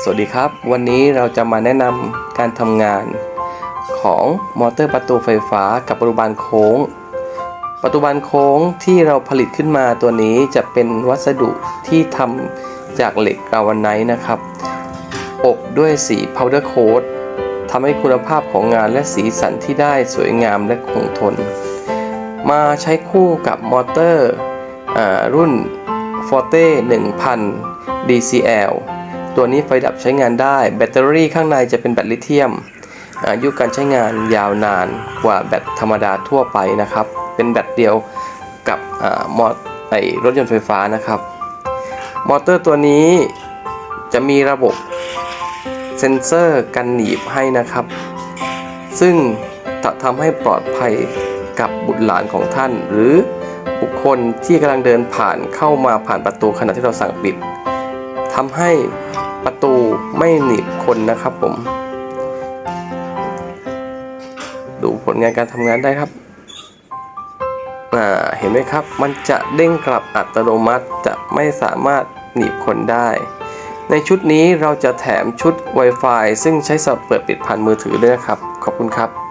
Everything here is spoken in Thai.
สวัสดีครับ วันนี้เราจะมาแนะนำการทำงานของมอเตอร์ประตูไฟฟ้ากับประตูบานโค้ง ประตูบานโค้งที่เราผลิตขึ้นมาตัวนี้จะเป็นวัสดุที่ทำจากเหล็กกาวาไนท์นะครับ อบด้วยสีพาวเดอร์โค้ดทำให้คุณภาพของงานและสีสันที่ได้สวยงามและคงทน มาใช้คู่กับมอเตอร์อ่ารุ่น Forte 1000 DCL ตัวนี้ไฟดับใช้งานได้ แบตเตอรี่ข้างในจะเป็นแบตลิเธียม อายุการใช้งานยาวนานกว่าแบตธรรมดาทั่วไปนะครับ เป็นแบตเดียวกับอามอไอรถยนต์ไฟฟ้านะครับ มอเตอร์ตัวนี้จะมีระบบเซ็นเซอร์กันหนีบให้นะครับ ซึ่งจะทำให้ปลอดภัยกับบุตรหลานของท่าน หรือบุคคลที่กำลังเดินผ่านเข้ามาผ่านประตูขณะที่เราสั่งปิดทำให้ ประตูไม่หนีบคนนะครับผม ดูผลงานการทำงานได้ครับอ่าเห็นไหมครับ มันจะเด้งกลับอัตโนมัติจะไม่สามารถหนีบคนได้ ในชุดนี้เราจะแถมชุด Wi-Fi ซึ่งใช้สำหรับเปิดปิดผ่านมือถือด้วยนะครับ ขอบคุณครับ